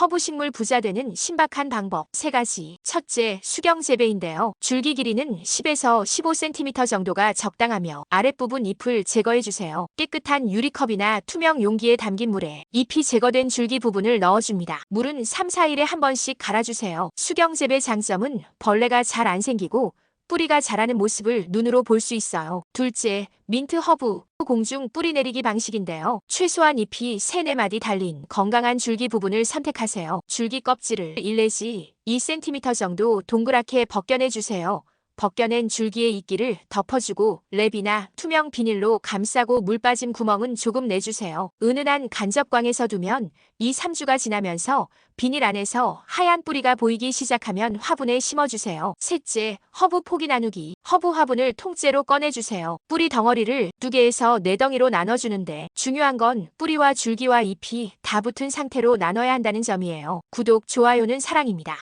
허브식물 부자 되는 신박한 방법 세가지 첫째, 수경 재배인데요. 줄기 길이는 10에서 15cm 정도가 적당하며 아랫부분 잎을 제거해 주세요. 깨끗한 유리컵이나 투명 용기에 담긴 물에 잎이 제거된 줄기 부분을 넣어줍니다. 물은 3, 4일에 한 번씩 갈아주세요. 수경 재배 장점은 벌레가 잘 안 생기고 뿌리가 자라는 모습을 눈으로 볼 수 있어요. 둘째, 민트 허브 공중 뿌리 내리기 방식인데요. 최소한 잎이 3, 4마디 달린 건강한 줄기 부분을 선택하세요. 줄기 껍질을 1 내지 2cm 정도 동그랗게 벗겨내 주세요. 벗겨낸 줄기의 이끼를 덮어주고 랩이나 투명 비닐로 감싸고 물 빠짐 구멍은 조금 내주세요. 은은한 간접광에서 두면 2, 3주가 지나면서 비닐 안에서 하얀 뿌리가 보이기 시작하면 화분에 심어주세요. 셋째, 허브 포기 나누기. 허브 화분을 통째로 꺼내주세요. 뿌리 덩어리를 두 개에서 네 덩이로 나눠주는데 중요한 건 뿌리와 줄기와 잎이 다 붙은 상태로 나눠야 한다는 점이에요. 구독, 좋아요는 사랑입니다.